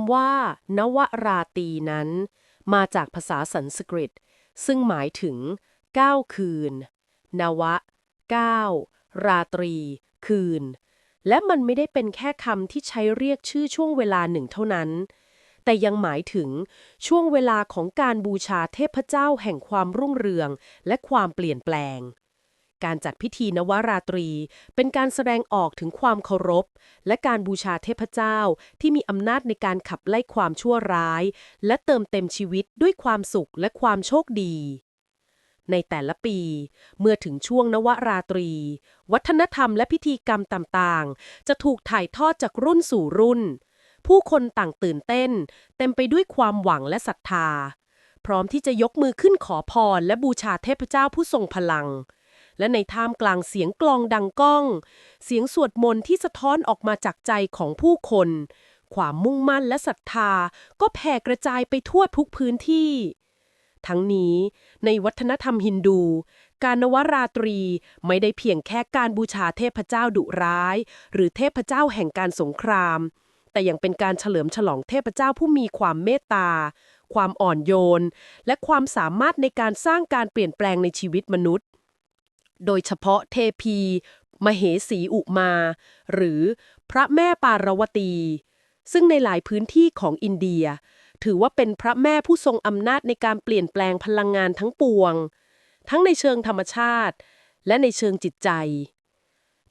ำว่านวราตีนั้น มาจากภาษาสันสกฤต ซึ่งหมายถึง 9 คืน นวะ 9 ราตรี คืน และมันไม่ได้เป็นแค่คำที่ใช้เรียกชื่อช่วงเวลาหนึ่งเท่านั้น แต่ยังหมายถึงช่วงเวลาของการบูชาเทพเจ้าแห่งความรุ่งเรืองและความเปลี่ยนแปลง การจัดพิธีนวราตรี เป็นการแสดงออกถึงความเคารพ และการบูชาเทพเจ้าที่มีอำนาจในการขับไล่ความชั่วร้าย และเติมเต็มชีวิตด้วยความสุขและความโชคดี ในแต่ละปี เมื่อถึงช่วงนวราตรี วัฒนธรรมและพิธีกรรมต่างๆ จะถูกถ่ายทอดจากรุ่นสู่รุ่น ผู้คนต่างตื่นเต้น เต็มไปด้วยความหวังและศรัทธาพร้อมที่จะยกมือขึ้นขอพรและบูชาเทพเจ้าผู้ทรงพลัง และในท่ามกลางเสียงกลองดังก้อง เสียงสวดมนต์ที่สะท้อนออกมาจากใจของผู้คน ความมุ่งมั่นและศรัทธา ก็แผ่กระจายไปทั่วทุกพื้นที่ ทั้งนี้ ในวัฒนธรรมฮินดู การนวราตรีไม่ได้เพียงแค่การบูชาเทพเจ้าดุร้าย หรือเทพเจ้าแห่งการสงคราม แต่ยังเป็นการเฉลิมฉลองเทพเจ้าผู้มีความเมตตาความอ่อนโยน และความสามารถในการสร้างการเปลี่ยนแปลงในชีวิตมนุษย์ โดยเฉพาะเทพี มเหสีอุมา หรือพระแม่ปารวตี ซึ่งในหลายพื้นที่ของอินเดีย ถือว่าเป็นพระแม่ผู้ทรงอำนาจในการเปลี่ยนแปลงพลังงานทั้งปวง ทั้งในเชิงธรรมชาติ และในเชิงจิตใจ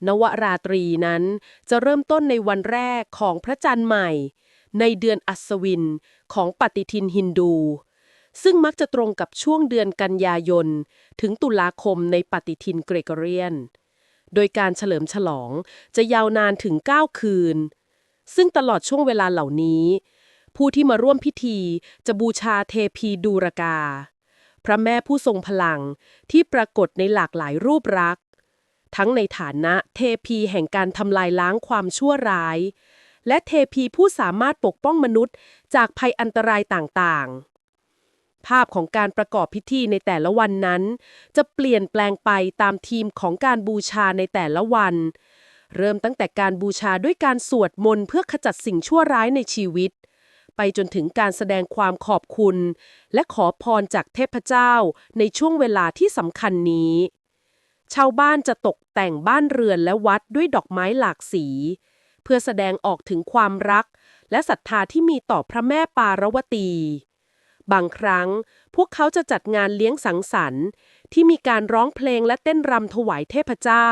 นวราตรีนั้นจะเริ่มต้นในวันแรกของพระจันทร์ใหม่ ในเดือนอัศวินของปฏิทินฮินดู ซึ่งมักจะตรงกับช่วงเดือนกันยายน ถึงตุลาคมในปฏิทินเกรกเรียน โดยการเฉลิมฉลองจะยาวนานถึง 9 คืน ซึ่งตลอดช่วงเวลาเหล่านี้ ผู้ที่มาร่วมพิธีจะบูชาเทพีดูรกา พระแม่ผู้ทรงพลังที่ปรากฏในหลากหลายรูปรักษณ์ทั้งในฐานะเทพีแห่งการทำลายล้างความชั่วร้าย และเทพีผู้สามารถปกป้องมนุษย์จากภัยอันตรายต่างๆ ภาพของการประกอบพิธีในแต่ละวันนั้น จะเปลี่ยนแปลงไปตามทีมของการบูชาในแต่ละวัน เริ่มตั้งแต่การบูชาด้วยการสวดมนต์เพื่อขจัดสิ่งชั่วร้ายในชีวิต ไปจนถึงการแสดงความขอบคุณ และขอพรจากเทพเจ้าในช่วงเวลาที่สำคัญนี้ ชาวบ้านจะตกแต่งบ้านเรือนและวัดด้วยดอกไม้หลากสีเพื่อแสดงออกถึงความรัก และศรัทธาที่มีต่อพระแม่ปารวตี บางครั้ง พวกเขาจะจัดงานเลี้ยงสังสรรค์ ที่มีการร้องเพลงและเต้นรำถวายเทพเจ้า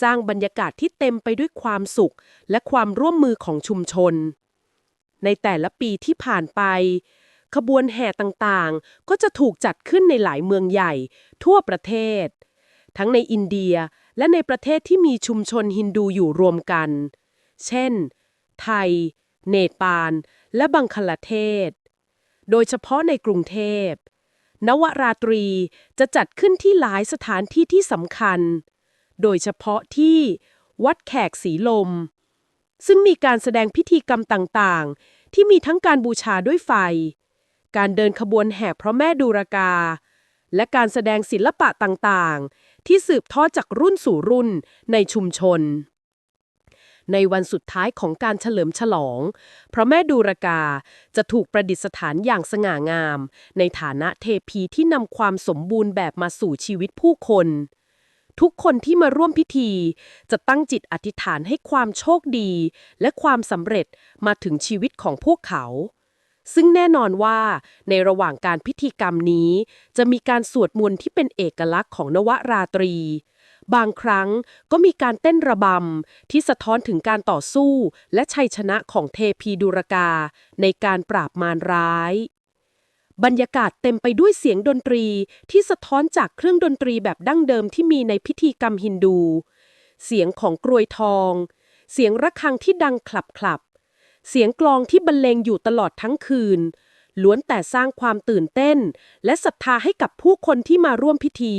สร้างบรรยากาศที่เต็มไปด้วยความสุข และความร่วมมือของชุมชน ในแต่ละปีที่ผ่านไป ขบวนแห่ต่างๆ ก็จะถูกจัดขึ้นในหลายเมืองใหญ่ ทั่วประเทศ ทั้งในอินเดียและในประเทศที่มีชุมชนฮินดูอยู่รวมกัน เช่น ไทย เนปาล และบังคลาเทศ โดยเฉพาะในกรุงเทพ นวราตรีจะจัดขึ้นที่หลายสถานที่ที่สำคัญ โดยเฉพาะที่วัดแขกสีลม ซึ่งมีการแสดงพิธีกรรมต่างๆ ที่มีทั้งการบูชาด้วยไฟ การเดินขบวนแห่พระแม่ดูรากา และการแสดงศิลปะต่างๆ ที่สืบทอดจากรุ่นสู่รุ่นในชุมชน ในวันสุดท้ายของการเฉลิมฉลอง เพราะแม่ดูรากาจะถูกประดิษฐานอย่างสง่างาม ในฐานะเทพีที่นำความสมบูรณ์แบบมาสู่ชีวิตผู้คน ทุกคนที่มาร่วมพิธี จะตั้งจิตอธิษฐานให้ความโชคดี และความสำเร็จมาถึงชีวิตของพวกเขาซึ่งแน่นอนว่าในระหว่างการพิธีกรรมนี้ จะมีการสวดมนต์ที่เป็นเอกลักษณ์ของนวราตรี บางครั้งก็มีการเต้นระบำที่สะท้อนถึงการต่อสู้ และชัยชนะของเทพีดุรกา ในการปราบมารร้าย บรรยากาศเต็มไปด้วยเสียงดนตรีที่สะท้อนจากเครื่องดนตรีแบบดั้งเดิมที่มีในพิธีกรรมฮินดู เสียงของกรวยทอง เสียงระฆังที่ดังคลับคลับๆเสียงกลองที่บรรเลงอยู่ตลอดทั้งคืน ล้วนแต่สร้างความตื่นเต้น และศรัทธาให้กับผู้คนที่มาร่วมพิธี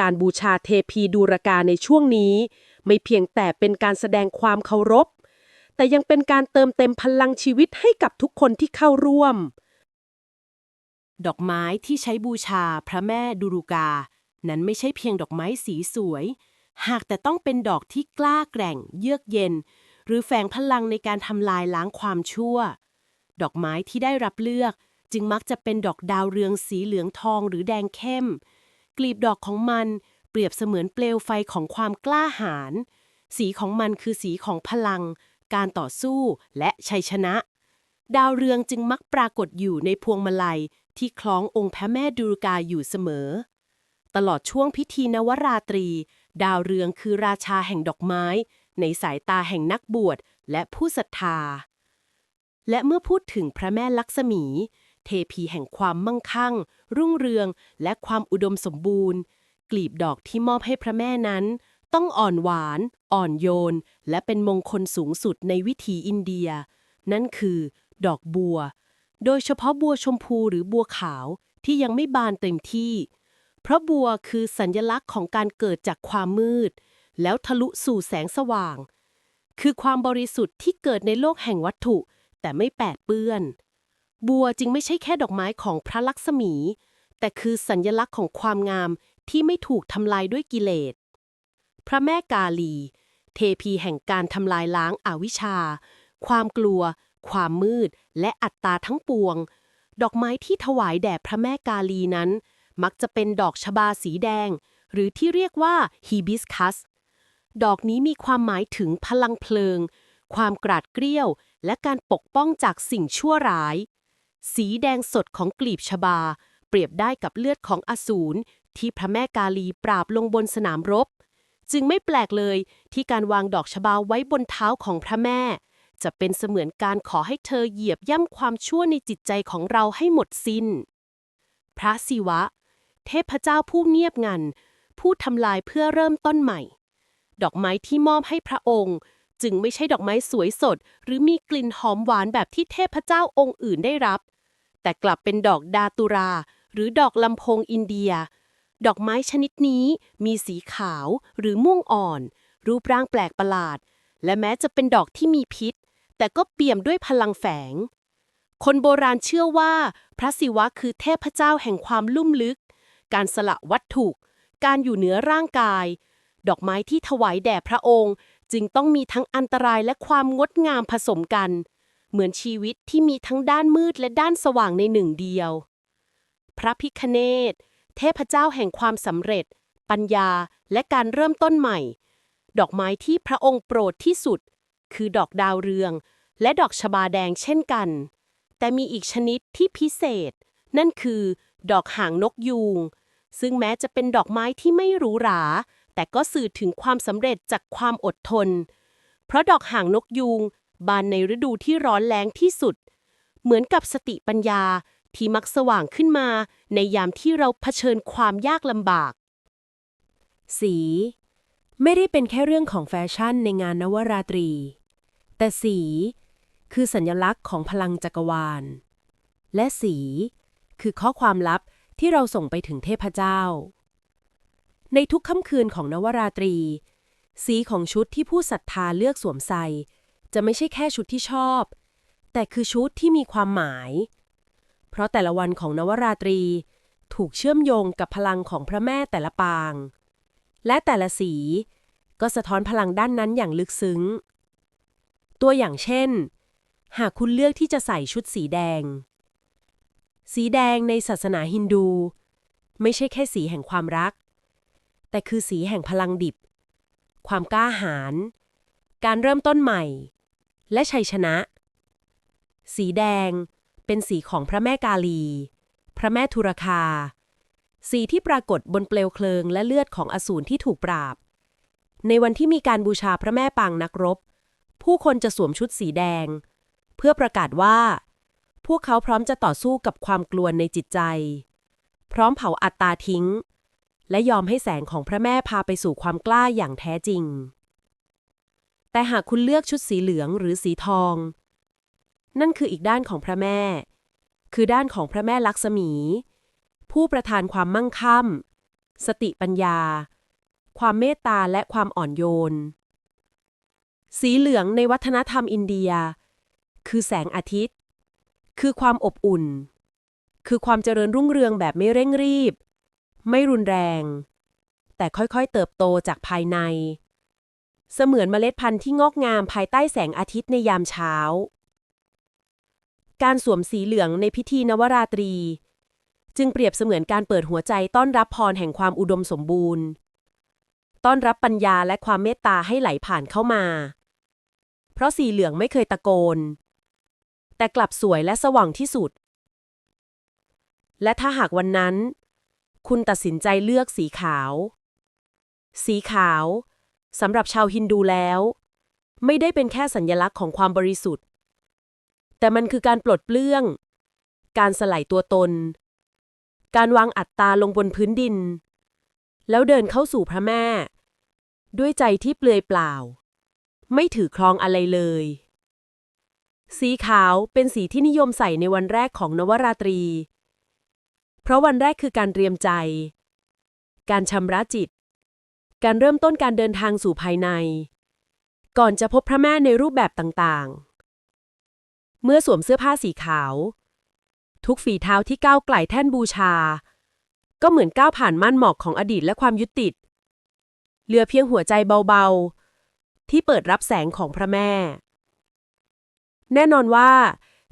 การบูชาเทพีดูรกาในช่วงนี้ ไม่เพียงแต่เป็นการแสดงความเคารพ แต่ยังเป็นการเติมเต็มพลังชีวิตให้กับทุกคนที่เข้าร่วม ดอกไม้ที่ใช้บูชาพระแม่ดูรุกา นั้นไม่ใช่เพียงดอกไม้สีสวย หากแต่ต้องเป็นดอกที่กล้าแกร่ง เยือกเย็น หรือแฝงพลังในการทำลายล้างความชั่ว ดอกไม้ที่ได้รับเลือกจึงมักจะเป็นดอกดาวเรืองสีเหลืองทองหรือแดงเข้ม กลีบดอกของมัน เปรียบเสมือนเปลวไฟของความกล้าหาญ สีของมันคือสีของพลัง การต่อสู้และชัยชนะ ดาวเรืองจึงมักปรากฏอยู่ในพวงมาลัยที่คล้ององค์พระแม่ดุรกาอยู่เสมอ ตลอดช่วงพิธีนวราตรี ดาวเรืองคือราชาแห่งดอกไม้ ในสายตาแห่งนักบวชและผู้ศรัทธา และเมื่อพูดถึงพระแม่ลักษมี เทพีแห่งความมั่งคั่ง รุ่งเรือง และความอุดมสมบูรณ์ กลีบดอกที่มอบให้พระแม่นั้น ต้องอ่อนหวาน อ่อนโยน และเป็นมงคลสูงสุดในวิถีอินเดีย นั่นคือ ดอกบัว โดยเฉพาะบัวชมพูหรือบัวขาวที่ยังไม่บานเต็มที่ เพราะบัวคือสัญลักษณ์ของการเกิดจากความมืด แล้วทะลุสู่แสงสว่าง คือความบริสุทธิ์ที่เกิดในโลกแห่งวัตถุแต่ไม่แปดเปื้อน บัวจึงไม่ใช่แค่ดอกไม้ของพระลักษมี แต่คือสัญลักษณ์ของความงามที่ไม่ถูกทำลายด้วยกิเลส พระแม่กาลี เทพีแห่งการทำลายล้างอาวิชชา ความกลัว ความมืด และอัตตาทั้งปวง ดอกไม้ที่ถวายแด่พระแม่กาลีนั้น มักจะเป็นดอกชบาสีแดง หรือที่เรียกว่าฮีบิสคัส ดอกนี้มีความหมายถึงพลังเพลิง ความกราดเกรี้ยว และการปกป้องจากสิ่งชั่วร้าย สีแดงสดของกลีบชบา เปรียบได้กับเลือดของอสูรที่พระแม่กาลีปราบลงบนสนามรบ จึงไม่แปลกเลยที่การวางดอกชบาไว้บนเท้าของพระแม่ จะเป็นเสมือนการขอให้เธอเหยียบย่ำความชั่วในจิตใจของเราให้หมดสิน้น พระศิวะ เทพเจ้าผู้เงียบงัน ผู้ทำลายเพื่อเริ่มต้นใหม่ ดอกไม้ที่มอบให้พระองค์จึงไม่ใช่ดอกไม้สวยสด หรือมีกลิ่นหอมหวานแบบที่เทพเจ้าองค์อื่นได้รับ แต่กลับเป็นดอกดาตุรา หรือดอกลำโพงอินเดีย ดอกไม้ชนิดนี้มีสีขาวหรือม่วงอ่อน รูปร่างแปลกประหลาด และแม้จะเป็นดอกที่มีพิษ แต่ก็เปี่ยมด้วยพลังแฝง คนโบราณเชื่อว่า พระศิวะคือเทพเจ้าแห่งความลุ่มลึก การสละวัตถุ การอยู่เหนือร่างกาย ดอกไม้ที่ถวายแด่พระองค์ จึงต้องมีทั้งอันตรายและความงดงามผสมกัน เหมือนชีวิตที่มีทั้งด้านมืดและด้านสว่างในหนึ่งเดียว พระพิคเนตเทพเจ้าแห่งความสำเร็จ ปัญญาและการเริ่มต้นใหม่ ดอกไม้ที่พระองค์โปรดที่สุด คือดอกดาวเรือง และดอกชบาแดงเช่นกัน แต่มีอีกชนิดที่พิเศษ นั่นคือ ดอกหางนกยูง ซึ่งแม้จะเป็นดอกไม้ที่ไม่หรูหรา แต่ก็สื่อถึงความสำเร็จจากความอดทน เพราะดอกหางนกยูง บานในฤดูที่ร้อนแรงที่สุด เหมือนกับสติปัญญาที่มักสว่างขึ้นมา ในยามที่เราเผชิญความยากลำบาก สี ไม่ได้เป็นแค่เรื่องของแฟชั่นในงานนวราตรี แต่สี คือสัญลักษณ์ของพลังจักรวาล และสี คือข้อความลับที่เราส่งไปถึงเทพเจ้า ในทุกค่ำคืนของนวราตรี สีของชุดที่ผู้ศรัทธาเลือกสวมใส่ จะไม่ใช่แค่ชุดที่ชอบ แต่คือชุดที่มีความหมาย เพราะแต่ละวันของนวราตรี ถูกเชื่อมโยงกับพลังของพระแม่แต่ละปาง และแต่ละสี ก็สะท้อนพลังด้านนั้นอย่างลึกซึ้ง ตัวอย่างเช่น หากคุณเลือกที่จะใส่ชุดสีแดง สีแดงในศาสนาฮินดู ไม่ใช่แค่สีแห่งความรัก แต่คือสีแห่งพลังดิบ ความกล้าหาญการเริ่มต้นใหม่ และชัยชนะ สีแดง เป็นสีของพระแม่กาลี พระแม่ทุรคา สีที่ปรากฏบนเปลวเพลิงและเลือดของอสูรที่ถูกปราบ ในวันที่มีการบูชาพระแม่ปางนักรบ ผู้คนจะสวมชุดสีแดง เพื่อประกาศว่า พวกเขาพร้อมจะต่อสู้กับความกลัวในจิตใจ พร้อมเผาอัตตาทิ้ง และยอมให้แสงของพระแม่พาไปสู่ความกล้าอย่างแท้จริง แต่หากคุณเลือกชุดสีเหลืองหรือสีทอง นั่นคืออีกด้านของพระแม่ คือด้านของพระแม่ลักษมี ผู้ประทานความมั่งคั่งสติปัญญา ความเมตตาและความอ่อนโยน สีเหลืองในวัฒนธรรมอินเดีย คือแสงอาทิตย์ คือความอบอุ่น คือความเจริญรุ่งเรืองแบบไม่เร่งรีบ ไม่รุนแรง แต่ค่อยๆเติบโตจากภายใน เสมือนเมล็ดพันธุ์ที่งอกงามภายใต้แสงอาทิตย์ในยามเช้า การสวมสีเหลืองในพิธีนวราตรี จึงเปรียบเสมือนการเปิดหัวใจต้อนรับพรแห่งความอุดมสมบูรณ์ ต้อนรับปัญญาและความเมตตาให้ไหลผ่านเข้ามา เพราะสีเหลืองไม่เคยตะโกน แต่กลับสวยและสว่างที่สุด และถ้าหากวันนั้น คุณตัดสินใจเลือกสีขาว สีขาว สำหรับชาวฮินดูแล้ว ไม่ได้เป็นแค่สัญลักษณ์ของความบริสุทธิ์ แต่มันคือการปลดเปลื้อง การสลายตัวตน การวางอัตตาลงบนพื้นดิน แล้วเดินเข้าสู่พระแม่ ด้วยใจที่เปลือยเปล่า ไม่ถือครองอะไรเลย สีขาวเป็นสีที่นิยมใส่ในวันแรกของนวราตรี เพราะวันแรกคือการเตรียมใจ การชำระจิต การเริ่มต้นการเดินทางสู่ภายใน ก่อนจะพบพระแม่ในรูปแบบต่างๆ เมื่อสวมเสื้อผ้าสีขาว ทุกฝีเท้าที่ก้าวไกลแท่นบูชา ก็เหมือนก้าวผ่านม่านหมอกของอดีตและความยึดติดเหลือเพียงหัวใจเบาๆ ที่เปิดรับแสงของพระแม่ แน่นอนว่า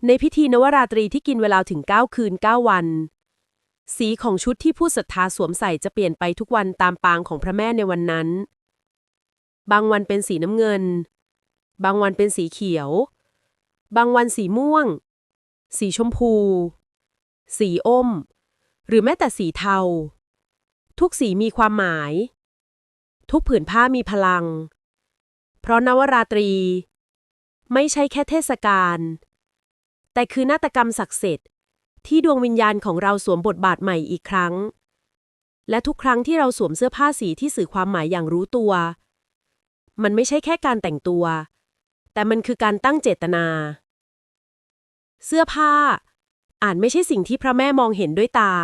ในพิธีนวราตรีที่กินเวลาถึง 9 คืน 9 วัน สีของชุดที่ผู้ศรัทธาสวมใส่จะเปลี่ยนไปทุกวันตามปางของพระแม่ในวันนั้น บางวันเป็นสีน้ำเงิน บางวันเป็นสีเขียว บางวันสีม่วง สีชมพู สีอม หรือแม้แต่สีเทา ทุกสีมีความหมาย ทุกผืนผ้ามีพลัง เพราะนวราตรี ไม่ใช่แค่เทศกาลแต่คือนาฏกรรมศักดิ์สิทธิ์ ที่ดวงวิญญาณของเราสวมบทบาทใหม่อีกครั้ง และทุกครั้งที่เราสวมเสื้อผ้าสีที่สื่อความหมายอย่างรู้ตัว มันไม่ใช่แค่การแต่งตัว แต่มันคือการตั้งเจตนา เสื้อผ้าอาจไม่ใช่สิ่งที่พระแม่มองเห็นด้วยตา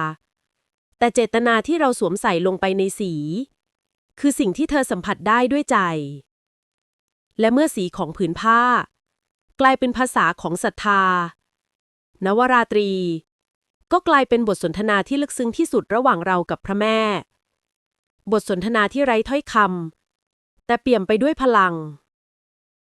แต่เจตนาที่เราสวมใส่ลงไปในสี คือสิ่งที่เธอสัมผัสได้ด้วยใจ และเมื่อสีของผืนผ้า กลายเป็นภาษาของศรัทธานวราตรี ก็กลายเป็นบทสนทนาที่ลึกซึ้งที่สุดระหว่างเรากับพระแม่ บทสนทนาที่ไร้ถ้อยคำแต่เปี่ยมไปด้วยพลัง